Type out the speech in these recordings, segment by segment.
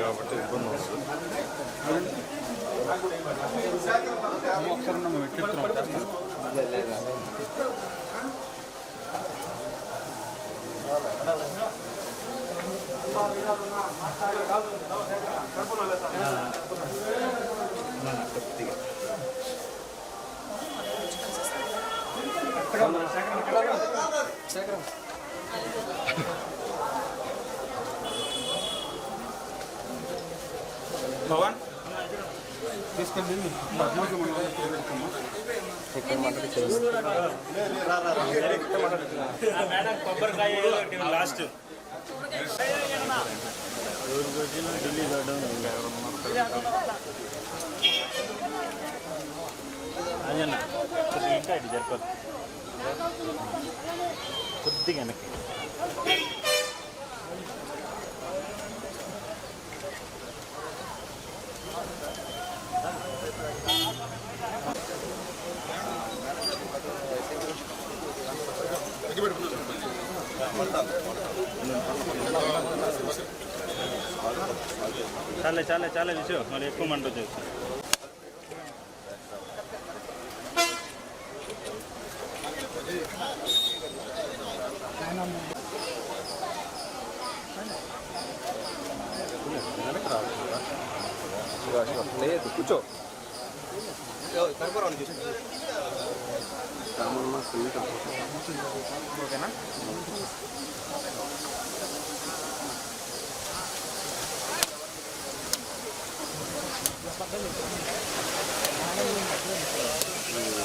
కాబట్టి ఇబ్బంది వస్తుంది ఒకసారి మేము ఎట్లెత్తున్నాం పవన్ తీసుకెళ్ళి పద్మావతి మండలం చేరుకున్నాం మేడం కొబ్బరికాయ లాస్ట్ ఢిల్లీ గార్డెన్ అదన్న కొద్దిగా ఇంకా ఇటు జరపదు కొద్దిగా వెనక్కి. చాలే చాలే చాలే విషు మళ్ళీ ఎక్కువ మంట వచ్చేసి లేదు కూర్చో ఓకేనా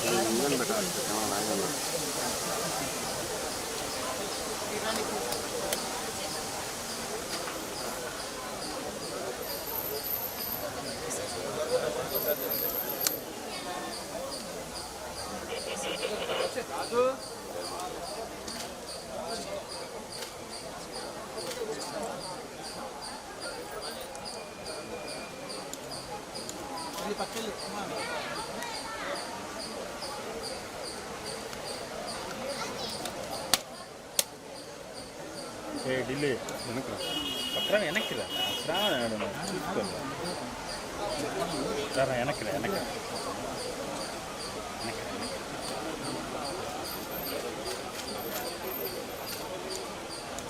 ఏ ఢిల్లీ వెనక పక్కన వెనక్కి రా రా మేడం చూసుకోండి రా వెనక్కి రా వెనక్కి రా. వెనక్కి రా, వెనక్కి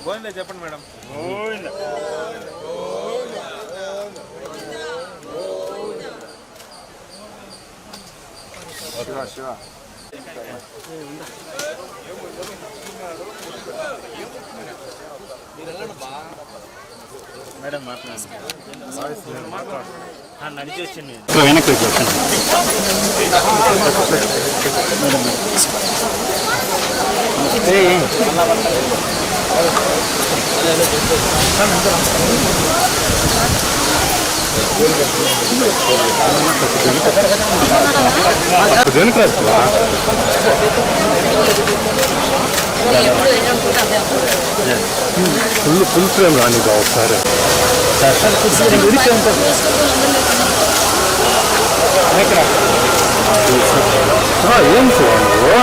గోవిందా చెప్పండి మేడం రా. గోవిందా. శివ శివ మేడం మాట్లాడండి మాట్లాడు నడిచి వచ్చింది వెనక్కి వచ్చేస్తాను దేనికి ఫుల్ ఫుల్ ఫ్రేమ్ రాని ఒకసారి ఆ, ఏం చూడండి నువ్వు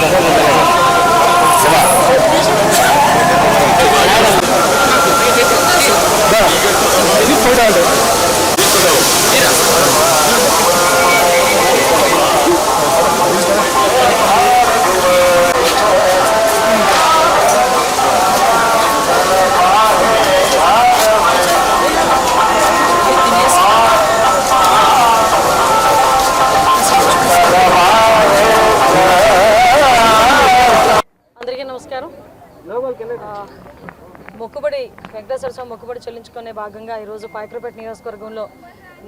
వెంకటేశ్వర స్వామి మొక్కుబడి చెల్లించుకునే భాగంగా ఈరోజు పాయకరపేట నియోజకవర్గంలో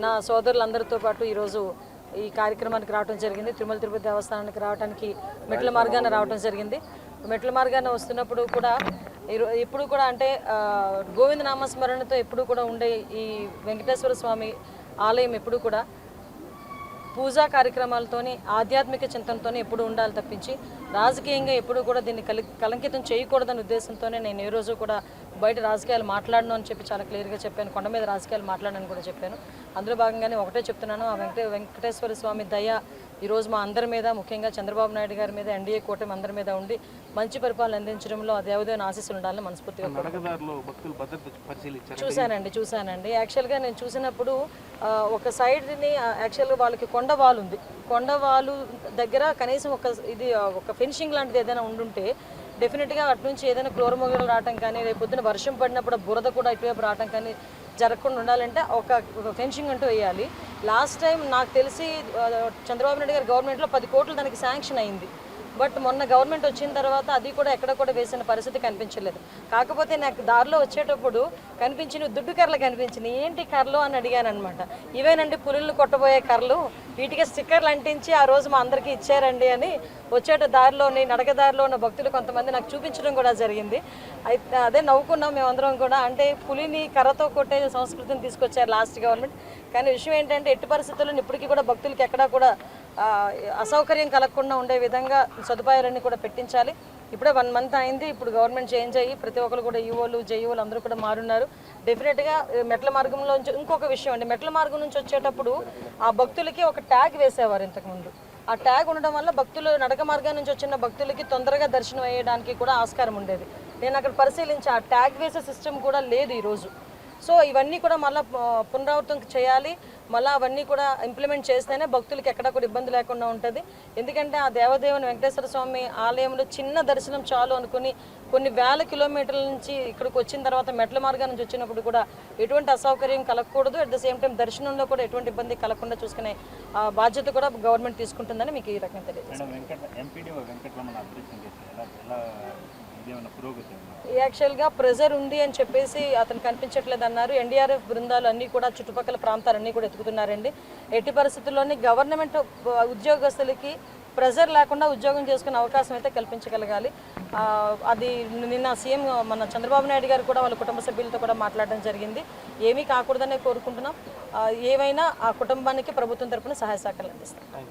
నా సోదరులందరితో పాటు ఈరోజు ఈ కార్యక్రమానికి రావడం జరిగింది. తిరుమల తిరుపతి దేవస్థానానికి రావడానికి మెట్ల మార్గాన రావడం జరిగింది. మెట్ల మార్గాన వస్తున్నప్పుడు కూడా ఇప్పుడు కూడా అంటే గోవింద నామస్మరణతో ఎప్పుడు కూడా ఉండే ఈ వెంకటేశ్వర స్వామి ఆలయం ఎప్పుడు కూడా పూజా కార్యక్రమాలతోని ఆధ్యాత్మిక చింతనతోనే ఎప్పుడు ఉండాలి తప్పించి రాజకీయంగా ఎప్పుడు కూడా దీన్ని కలి కలంకితం చేయకూడదనే ఉద్దేశంతోనే నేను ఏ రోజు కూడా బయట రాజకీయాలు మాట్లాడను అని చెప్పి చాలా క్లియర్గా చెప్పాను. కొండ మీద రాజకీయాలు మాట్లాడనని కూడా చెప్పాను. అందులో భాగంగానే ఒకటే చెప్తున్నాను. ఆ వెంకటే వెంకటేశ్వర స్వామి దయ ఈరోజు మా అందరి మీద ముఖ్యంగా చంద్రబాబు నాయుడు గారి మీద ఎన్డీఏ కూటమి అందరి మీద ఉండి మంచి పరిపాలన అందించడంలో ఆ దేవదేవుని ఆశీస్సులు ఉండాలని మనస్ఫూర్తిగా చూశానండి చూశానండి. యాక్చువల్గా నేను చూసినప్పుడు ఒక సైడ్ని యాక్చువల్గా వాళ్ళకి కొండ వాల్ ఉంది. కొండ వాలు దగ్గర కనీసం ఒక ఇది ఒక ఫినిషింగ్ లాంటిది ఏదైనా ఉండుంటే డెఫినెట్గా అటు నుంచి ఏదైనా క్లోరమొగలు రావటం కానీ రేపు పొద్దున వర్షం పడినప్పుడు బురద కూడా ఇటువైపు రావటం కానీ జరగకుండా ఉండాలంటే ఒక ఒక ఫెన్సింగ్ అంటూ వేయాలి. లాస్ట్ టైం నాకు తెలిసి చంద్రబాబు నాయుడు గారి గవర్నమెంట్లో పది కోట్లు దానికి శాంక్షన్ అయింది. బట్ మొన్న గవర్నమెంట్ వచ్చిన తర్వాత అది కూడా ఎక్కడ కూడా వేసిన పరిస్థితి కనిపించలేదు. కాకపోతే నాకు దారిలో వచ్చేటప్పుడు కనిపించిన దుడ్డు కర్రలు కనిపించినాయి ఏంటి కర్రలు అని అడిగాను అనమాట ఇవేనండి పులులు కొట్టబోయే కర్రలు? వీటికి స్టిక్కర్లు అంటించి ఆ రోజు మా అందరికీ ఇచ్చారండి అని వచ్చేట దారిలోని నడక దారిలో ఉన్న భక్తులు కొంతమంది నాకు చూపించడం కూడా జరిగింది. అయితే అదే నవ్వుకున్నాం మేమందరం కూడా. అంటే పులిని కర్రతో కొట్టే సంస్కృతిని తీసుకొచ్చారు లాస్ట్ గవర్నమెంట్. కానీ విషయం ఏంటంటే ఎట్టి పరిస్థితుల్లో ఇప్పటికీ కూడా భక్తులకి ఎక్కడా కూడా అసౌకర్యం కలగకుండా ఉండే విధంగా సదుపాయాలన్నీ కూడా పెట్టించాలి. ఇప్పుడే వన్ మంత్ అయింది ఇప్పుడు గవర్నమెంట్ చేంజ్ అయ్యి ప్రతి ఒక్కరు కూడా ఈఓలు జేఈఓలు అందరూ కూడా మారున్నారు. డెఫినెట్గా మెట్ల మార్గంలో ఇంకొక విషయం అండి. మెట్ల మార్గం నుంచి వచ్చేటప్పుడు ఆ భక్తులకి ఒక ట్యాగ్ వేసేవారు ఇంతకుముందు. ఆ ట్యాగ్ ఉండడం వల్ల భక్తులు నడక మార్గం నుంచి వచ్చిన భక్తులకి తొందరగా దర్శనం అయ్యడానికి కూడా ఆస్కారం ఉండేది. నేను అక్కడ పరిశీలించి ఆ ట్యాగ్ వేసే సిస్టమ్ కూడా లేదు ఈరోజు. సో ఇవన్నీ కూడా మళ్ళీ పునరావృతం చేయాలి. మళ్ళీ అవన్నీ కూడా ఇంప్లిమెంట్ చేస్తేనే భక్తులకి ఎక్కడ కూడా ఇబ్బంది లేకుండా ఉంటుంది. ఎందుకంటే ఆ దేవదేవుని వెంకటేశ్వర స్వామి ఆలయంలో చిన్న దర్శనం చాలు అనుకుని కొన్ని వేల కిలోమీటర్ల నుంచి ఇక్కడికి వచ్చిన తర్వాత మెట్ల మార్గం నుంచి వచ్చినప్పుడు కూడా ఎటువంటి అసౌకర్యం కలగకూడదు. అట్ ద సేమ్ టైం దర్శనంలో కూడా ఎటువంటి ఇబ్బంది కలగకుండా చూసుకునే ఆ, బాధ్యత కూడా గవర్నమెంట్ తీసుకుంటుందని మీకు ఈ రకంగా తెలియదు యాక్చువల్గా ప్రెజర్ ఉంది అని చెప్పేసి అతను కనిపించట్లేదు అన్నారు. ఎన్డీఆర్ఎఫ్ బృందాలు అన్నీ కూడా చుట్టుపక్కల ప్రాంతాలన్నీ కూడా ఎత్తుకుతున్నారండి. ఎట్టి పరిస్థితుల్లోని గవర్నమెంట్ ఉద్యోగస్తులకి ప్రెజర్ లేకుండా ఉద్యోగం చేసుకునే అవకాశం అయితే కల్పించగలగాలి. అది నిన్న సీఎం మన చంద్రబాబు నాయుడు గారు కూడా వాళ్ళ కుటుంబ సభ్యులతో కూడా మాట్లాడడం జరిగింది. ఏమీ కాకూడదనే కోరుకుంటున్నాం. ఆ, ఏవైనా ఆ కుటుంబానికి ప్రభుత్వం తరపున సహాయ సహకారాలు అందిస్తాం.